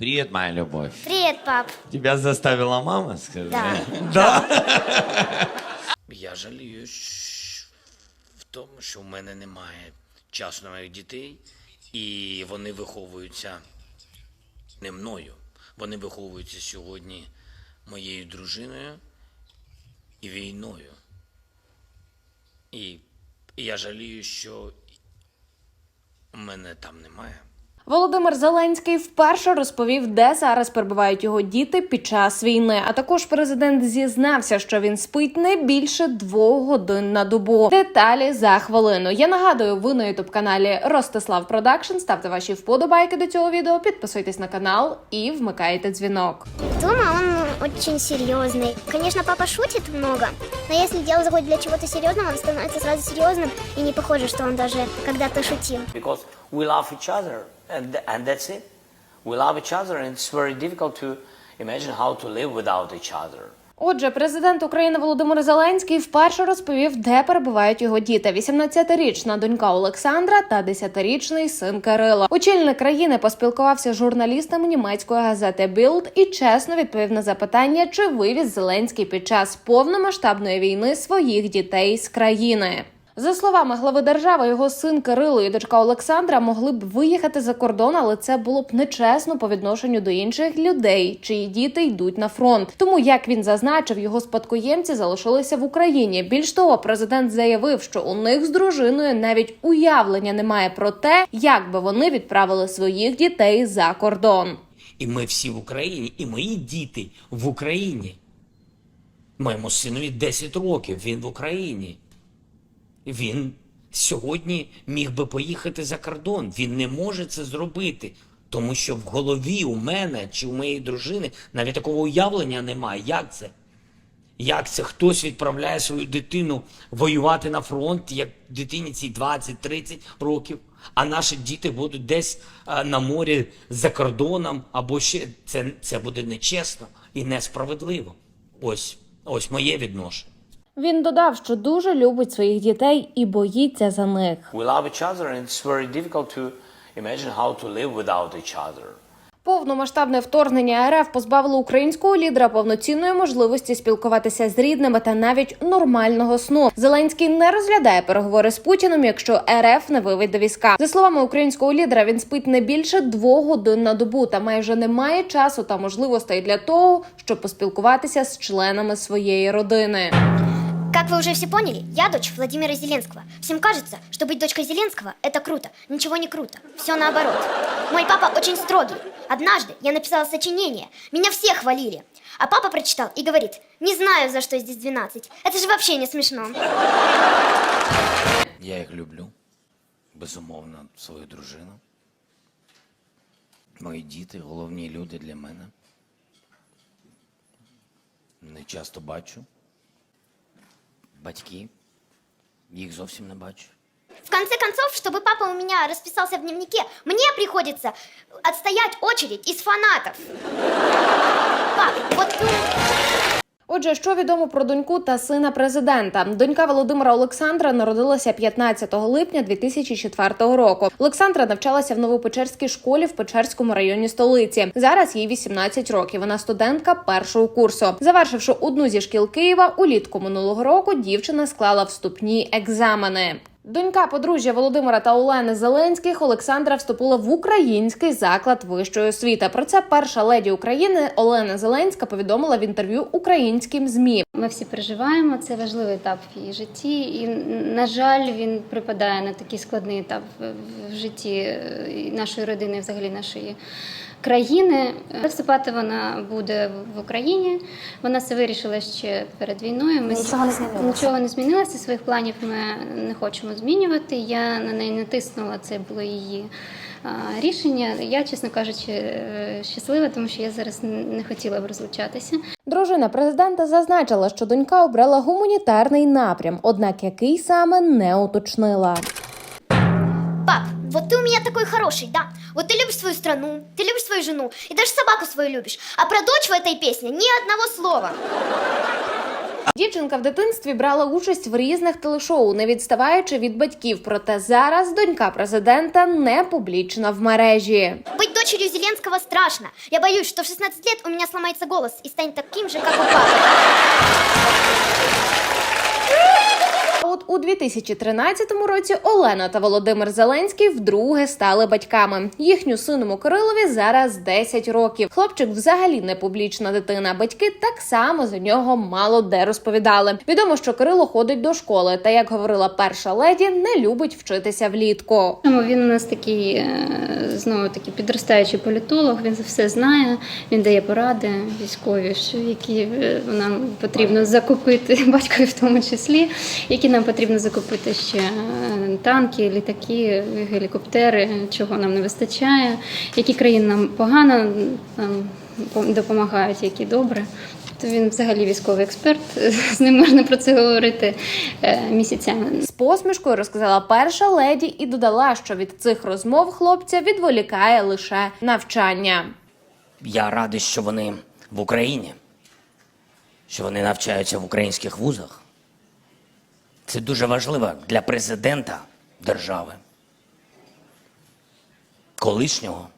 Привет, моя любовь. Привет, пап. Тебя заставила мама, скажи? Да. Да? Я жалію в тому, що в мене немає часу на моїх дітей, і вони виховуються не мною. Вони виховуються сьогодні моєю дружиною і війною. І, і я жалію, що мене там немає. Володимир Зеленський вперше розповів, де зараз перебувають його діти під час війни. А також президент зізнався, що він спить не більше двох годин на добу. Деталі за хвилину. Я нагадую, ви на ютуб каналі Ростислав Продакшн. Ставте ваші вподобайки до цього відео, підписуйтесь на канал і вмикайте дзвінок. Дома он очень серьезный. Конечно, папа шутит много, но если дело заходит для чего-то серьезного, он становится сразу серьезным и не похоже, что он даже когда-то шутил. because we love each other and, and that's it we love each other and it's very difficult to imagine how to live without each other Отже, президент України Володимир Зеленський вперше розповів, де перебувають його діти: 18-річна донька Олександра та 10-річний син Кирило. Очільник країни поспілкувався з журналістами німецької газети Bild і чесно відповів на запитання, чи вивіз Зеленський під час повномасштабної війни своїх дітей з країни. За словами глави держави, його син Кирило і дочка Олександра могли б виїхати за кордон, але це було б нечесно по відношенню до інших людей, чиї діти йдуть на фронт. Тому, як він зазначив, його спадкоємці залишилися в Україні. Більш того, президент заявив, що у них з дружиною навіть уявлення немає про те, як би вони відправили своїх дітей за кордон. і ми всі в Україні, і мої діти в Україні. Моєму синові 10 років, він в Україні. Він сьогодні міг би поїхати за кордон. Він не може це зробити, тому що в голові у мене чи у моєї дружини навіть такого уявлення немає. Як це? Як це хтось відправляє свою дитину воювати на фронт, як дитині цій 20-30 років, а наші діти будуть десь а, на морі за кордоном, або ще це, це буде нечесно і несправедливо. Ось, ось моє відношення. Він додав, що дуже любить своїх дітей і боїться за них. We love each other and it's very difficult to imagine how to live without each other. Повномасштабне вторгнення РФ позбавило українського лідера повноцінної можливості спілкуватися з рідними та навіть нормального сну. Зеленський не розглядає переговори з Путіним, якщо РФ не виведе війська. За словами українського лідера, він спить не більше двох годин на добу та майже не має часу та можливостей для того, щоб поспілкуватися з членами своєї родини. Как вы уже все поняли, я дочь Владимира Зеленского. Всем кажется, что быть дочкой Зеленского – это круто. Ничего не круто. Все наоборот. Мой папа очень строгий. Однажды я написала сочинение. Меня все хвалили. А папа прочитал и говорит, не знаю, за что здесь 12. Это же вообще не смешно. Я їх люблю, безумовно, свою дружину. Мої діти головні люди для мене. Не часто бачу. Батьки. Їх зовсім не бачу. В конце концов, чтобы папа у меня расписался в дневнике, мне приходится отстоять очередь из фанатов. Пап, вот. Отже, що відомо про доньку та сина президента? Донька Володимира Олександра народилася 15 липня 2004 року. Олександра навчалася в Новопечерській школі в Печерському районі столиці. Зараз їй 18 років. Вона студентка першого курсу. Завершивши одну зі шкіл Києва, улітку минулого року дівчина склала вступні екзамени. Донька подружжя Володимира та Олени Зеленських Олександра вступила в український заклад вищої освіти. Про це перша леді України Олена Зеленська повідомила в інтерв'ю українським змі. Ми всі переживаємо. Це важливий етап в її житті, і на жаль, він припадає на такий складний етап в- житті е, нашої родини, і взагалі нашої країни. Вступати вона буде в Україні. Вона це вирішила ще перед війною. Ми Нічого не змінилося. Нічого не змінилося. Своїх планів ми не хочемо змінювати. Я на неї не тиснула. Це було її а, Рішення я, чесно кажучи, е, щаслива, тому що я зараз не хотіла б розлучатися. Дружина президента зазначила, що донька обрала гуманітарний напрям, однак який саме не уточнила. Пап, вот ты у меня такой хороший, да? Вот ты любишь свою страну, ты любишь свою жену, и даже собаку свою любишь. А про дочь в этой песне ни одного слова. Дівчинка в дитинстві брала участь в різних телешоу, не відставаючи від батьків. Проте зараз донька президента не публічна в мережі. Быть дочерью Зеленского страшно. Я боюсь, что в 16 лет у меня сломается голос и станет таким же, как у папы. У 2013 році Олена та Володимир Зеленський вдруге стали батьками. Їхню синому Кирилові зараз 10 років. Хлопчик взагалі не публічна дитина. Батьки так само за нього мало де розповідали. Відомо, що Кирило ходить до школи, та як говорила перша леді, не любить вчитися влітку. Тому Він у нас такий е, знову таки підростаючий політолог. Він все знає. Він дає поради військові, які е, нам потрібно закупити батькові в тому числі, які нам потрібно закупити ще е, танки, літаки, гелікоптери, чого нам не вистачає, які країни нам погано нам допомагають, які добре. Тобто він взагалі військовий експерт. З ним можна про це говорити е, місяцями. З посмішкою розказала перша леді і додала, що від цих розмов хлопця відволікає лише навчання. Я радий, що вони в Україні, що вони навчаються в українських вузах. Це дуже важливо для президента держави, колишнього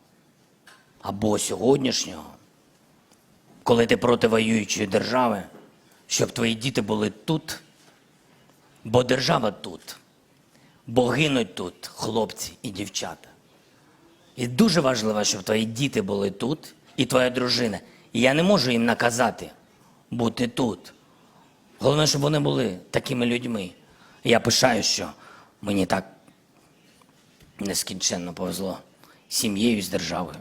або сьогоднішнього, коли ти проти воюючої держави, щоб твої діти були тут, бо держава тут, бо гинуть тут хлопці і дівчата. І дуже важливо, щоб твої діти були тут і твоя дружина. І я не можу їм наказати бути тут. Головне, щоб вони були такими людьми. Я пишаю, що мені так нескінченно повезло з сім'єю з державою.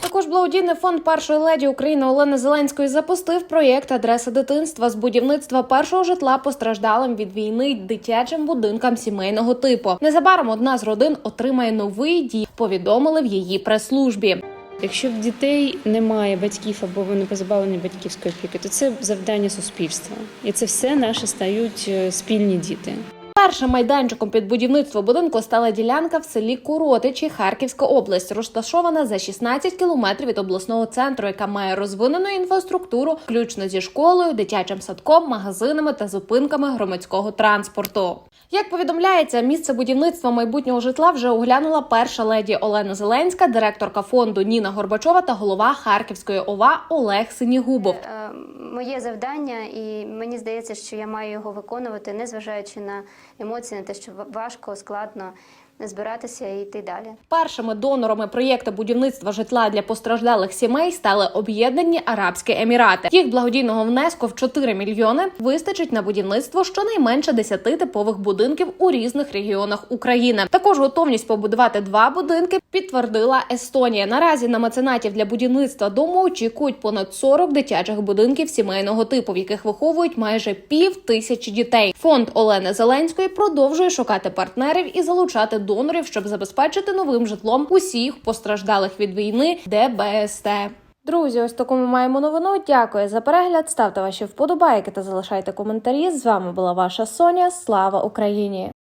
Також благодійний фонд першої леді України Олени Зеленської запустив проєкт Адреса дитинства з будівництва першого житла постраждалим від війни дитячим будинкам сімейного типу. Незабаром одна з родин отримає новий дім. Повідомили в її прес-службі. Якщо в дітей немає батьків або вони позбавлені батьківської опіки, то це завдання суспільства, і це все наші стають е, спільні діти. Першим майданчиком під будівництво будинку стала ділянка в селі Куротичі, Харківська область, розташована за 16 кілометрів від обласного центру, яка має розвинену інфраструктуру, включно зі школою, дитячим садком, магазинами та зупинками громадського транспорту. Як повідомляється, місце будівництва майбутнього житла вже оглянула перша леді Олена Зеленська, директорка фонду Ніна Горбачова та голова Харківської ОВА Олег Синігубов. Е, Моє завдання, і мені здається, що я маю його виконувати, незважаючи на емоції, на те, що важко, складно збиратися і йти далі. Першими донорами проєкту будівництва житла для постраждалих сімей стали Об'єднані Арабські Емірати. Їх благодійного внеску в 4 мільйони вистачить на будівництво щонайменше 10 типових будинків у різних регіонах України. Також готовність побудувати два будинки підтвердила Естонія. Наразі на меценатів для будівництва дому очікують понад 40 дитячих будинків сімейного типу, в яких виховують майже пів тисячі дітей. Фонд Олени Зеленської продовжує шукати партнерів і залучати донорів, щоб забезпечити новим житлом усіх постраждалих від війни ДБСТ. Друзі, ось таку ми маємо новину. Дякую за перегляд. Ставте ваші вподобайки та залишайте коментарі. З вами була ваша Соня. Слава Україні!